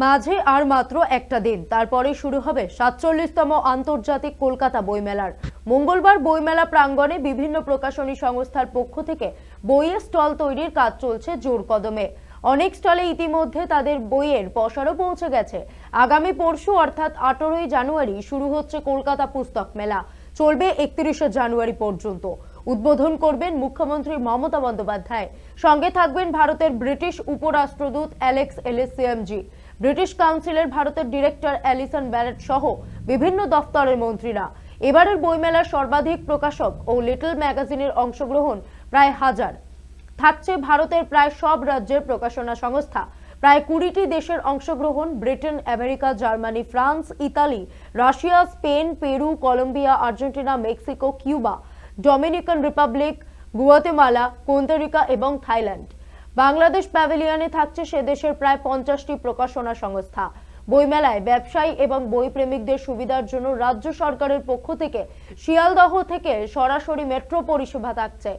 মাঝে আর মাত্র একটা দিন। তারপরে শুরু হবে সাতচল্লিশতম আন্তর্জাতিক কলকাতা বইমেলার। মঙ্গলবার বইমেলা প্রাঙ্গণে বিভিন্ন প্রকাশনী সংস্থার পক্ষ থেকে বইয়ের স্টল তৈরির কাজ চলছে জোর কদমে। অনেক স্টলে ইতিমধ্যে তাদের বইয়ের পসারও পৌঁছে গেছে। আগামী পরশু অর্থাৎ আঠারোই জানুয়ারি শুরু হচ্ছে কলকাতা পুস্তক মেলা। চলবে একত্রিশে জানুয়ারি পর্যন্ত। উদ্বোধন করবেন মুখ্যমন্ত্রী মমতা বন্দ্যোপাধ্যায়। সঙ্গে থাকবেন ভারতের ব্রিটিশ উপরাষ্ট্রদূত অ্যালেক্স এলিসিএমজি ব্রিটিশ কাউন্সিলের ভারতের ডিরেক্টর অ্যালিসন ব্যারেট সহ বিভিন্ন দফতরের মন্ত্রীরা। এবারের বইমেলার সর্বাধিক প্রকাশক ও লিটল ম্যাগাজিনের অংশগ্রহণ প্রায় হাজার। থাকছে ভারতের প্রায় সব রাজ্যের প্রকাশনা সংস্থা। প্রায় কুড়িটি দেশের অংশগ্রহণ Britain, America, Germany, France, Italy, Russia, Spain, Peru, Colombia, Argentina, Mexico, Cuba, Dominican Republic, Guatemala Costa Rica এবং থাইল্যান্ড। বাংলাদেশ প্যাভিলিয়নে থাকছে সে দেশের প্রায় পঞ্চাশটি প্রকাশনা সংস্থা। বইমেলায় ব্যবসায়ী এবং বইপ্রেমিকদের সুবিধার জন্য রাজ্য সরকারের পক্ষ থেকে শিয়ালদহ থেকে সরাসরি মেট্রো পরিষেবা থাকছে।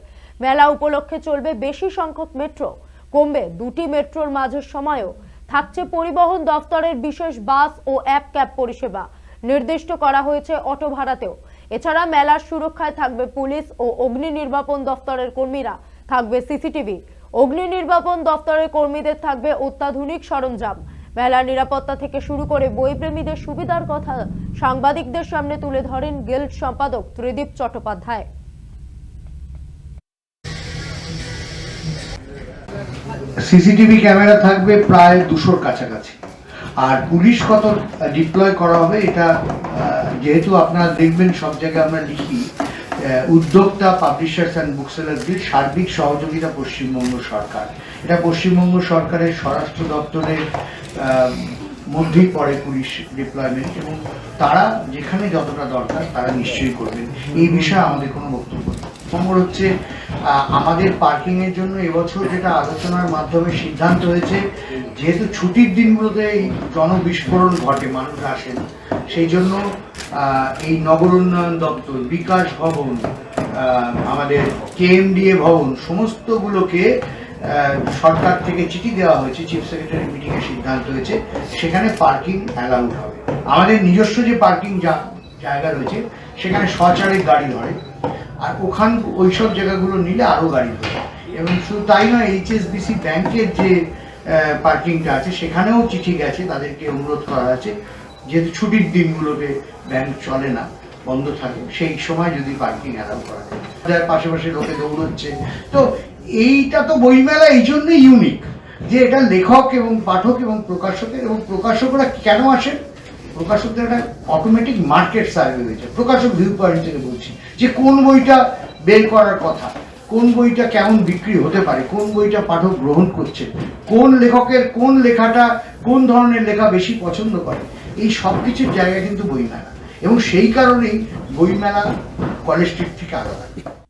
মেলা উপলক্ষে চলবে বেশি সংখ্যক মেট্রো। কমবে দুটি মেট্রোর মাঝের সময়ও। থাকছে পরিবহন দফতরের বিশেষ বাস ও অ্যাপ ক্যাব পরিষেবা। নির্দিষ্ট করা হয়েছে অটো ভাড়াতেও এছাড়া মেলার সুরক্ষায় থাকবে পুলিশ ও অগ্নি নির্বাপন দফতরের কর্মীরা। থাকবে সিসিটিভি। অগ্নি নির্বাপন দপ্তরের কর্মীদের থাকবে অত্যাধুনিক সরঞ্জাম। মেলার নিরাপত্তা থেকে শুরু করে বইপ্রেমীদের সুবিধার কথা সাংবাদিকদের সামনে তুলে ধরেন গিল্ড সম্পাদক ত্রিদীপ চট্টোপাধ্যায়। সিসিটিভি ক্যামেরা থাকবে প্রায় দুশোর কাছাকাছি। আর পুলিশ কত ডিপ্লয় করা হবে, এটা যেহেতু আপনারা দেখবেন সব জায়গায় আমরা লিখি উদ্যোক্তা পাবলিশার্স অ্যান্ড বুকসেলারদের সার্বিক সহযোগিতা পশ্চিমবঙ্গ সরকার। এটা পশ্চিমবঙ্গ সরকারের স্বরাষ্ট্র দপ্তরের মধ্যেই পড়ে পুলিশ ডিপ্লয়মেন্ট এবং তারা যেখানে যতটা দরকার তারা নিশ্চয়ই করবেন। এই বিষয়ে আমাদের কোনো বক্তব্য নম্বর হচ্ছে আমাদের পার্কিং এর জন্য এবছর যেটা আলোচনার মাধ্যমে সিদ্ধান্ত হয়েছে, যেহেতু ছুটির দিনগুলোতে এই জনবিস্ফোরণ ঘটে, মানুষ আসেন সেই জন্য এই নগর উন্নয়ন দপ্তর, বিকাশ ভবন আমাদের কেএমডিএ ভবন, সমস্তগুলোকে সরকার থেকে চিঠি দেওয়া হয়েছে চিফ সেক্রেটারি মিটিং এর সিদ্ধান্ত হয়েছে, সেখানে পার্কিং অ্যালাউড হবে। আমাদের নিজস্ব যে পার্কিং যা, জায়গা রয়েছে, সেখানে সচারে গাড়ি ধরে, আর ওখান, ওইসব জায়গাগুলো নিলে আরও গাড়ি ধরে। এবং শুধু তাই নয়, এইচএসবিসি ব্যাংকের যে পার্কিংটা আছে, সেখানেও চিঠি গেছে, তাদেরকে অনুরোধ করা আছে। যেহেতু ছুটির দিনগুলোতে ব্যাংক চলে না, বন্ধ থাকে, সেই সময় যদি পার্কিং অ্যালাউ করা যায়। পাশাপাশি লোকে দৌড়চ্ছে। তো এইটা তো বইমেলা, এই জন্যই ইউনিক যে এটা লেখক এবং পাঠক এবং প্রকাশকের, এবং প্রকাশকরা কেন আসেন? প্রকাশকদের একটা অটোমেটিক মার্কেট সার্ভে হয়েছে। প্রকাশক ভিউ পয়েন্ট থেকে বলছি যে কোন বইটা বের করার কথা, কোন বইটা কেমন বিক্রি হতে পারে, কোন বইটা পাঠক গ্রহণ করছে, কোন লেখকের কোন লেখাটা কোন ধরনের লেখা বেশি পছন্দ করে এই সব কিছুর জায়গা কিন্তু বইমেলা। এবং সেই কারণেই বইমেলা কলেজ স্ট্রিট থেকে আলাদা।